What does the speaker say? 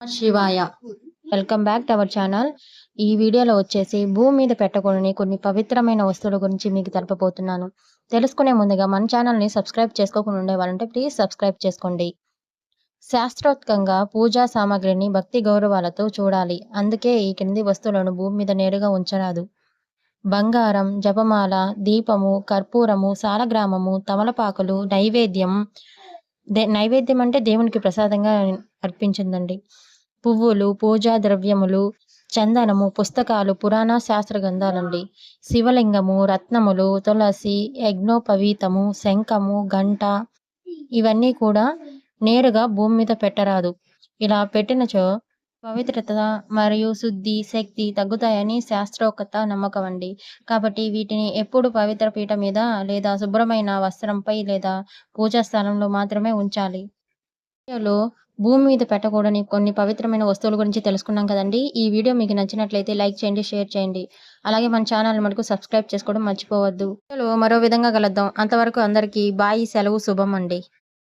శివాయ. Welcome back to our channel. ఈ వీడియోలో వచ్చేసి భూమి మీద పెట్టకూడని కొన్ని పవిత్రమైన వస్తువుల గురించి మీకు తెలపబోతున్నాను. తెలుసుకునే ముందుగా మన ఛానల్ని సబ్స్క్రైబ్ చేసుకోకుండా ఉండేవాళ్ళంటే ప్లీజ్ సబ్స్క్రైబ్ చేసుకోండి. శాస్త్రోత్కంగా పూజా సామాగ్రిని భక్తి గౌరవాలతో చూడాలి. అందుకే ఈ క్రింది వస్తువులను భూమి మీద నేరుగా ఉంచరాదు. బంగారం జపమాల దీపము కర్పూరము సాలగ్రామము తమలపాకులు నైవేద్యం దే నైవేద్యం అంటే దేవునికి ప్రసాదంగా అర్పించిందండి. పువ్వులు పూజా ద్రవ్యములు చందనము పుస్తకాలు పురాణ శాస్త్ర గ్రంథాలండి శివలింగము రత్నములు తులసి యజ్ఞోపవీతము శంఖము గంట ఇవన్నీ కూడా నేరుగా భూమి మీద పెట్టరాదు. ఇలా పెట్టినచో పవిత్రత మరియు శుద్ధి శక్తి తగ్గుతాయని శాస్త్రోక్త నమ్మకం అండి. కాబట్టి వీటిని ఎప్పుడు పవిత్ర పీట మీద లేదా శుభ్రమైన వస్త్రంపై లేదా పూజా స్థలంలో మాత్రమే ఉంచాలి. వీడియోలో భూమి మీద పెట్టకూడని కొన్ని పవిత్రమైన వస్తువుల గురించి తెలుసుకున్నాం కదండి. ఈ వీడియో మీకు నచ్చినట్లయితే లైక్ చేయండి షేర్ చేయండి. అలాగే మన ఛానల్ మనకు సబ్స్క్రైబ్ చేసుకోవడం మర్చిపోవద్దు. మరో విధంగా కలుద్దాం. అంతవరకు అందరికీ బాయి సెలవు శుభం అండి.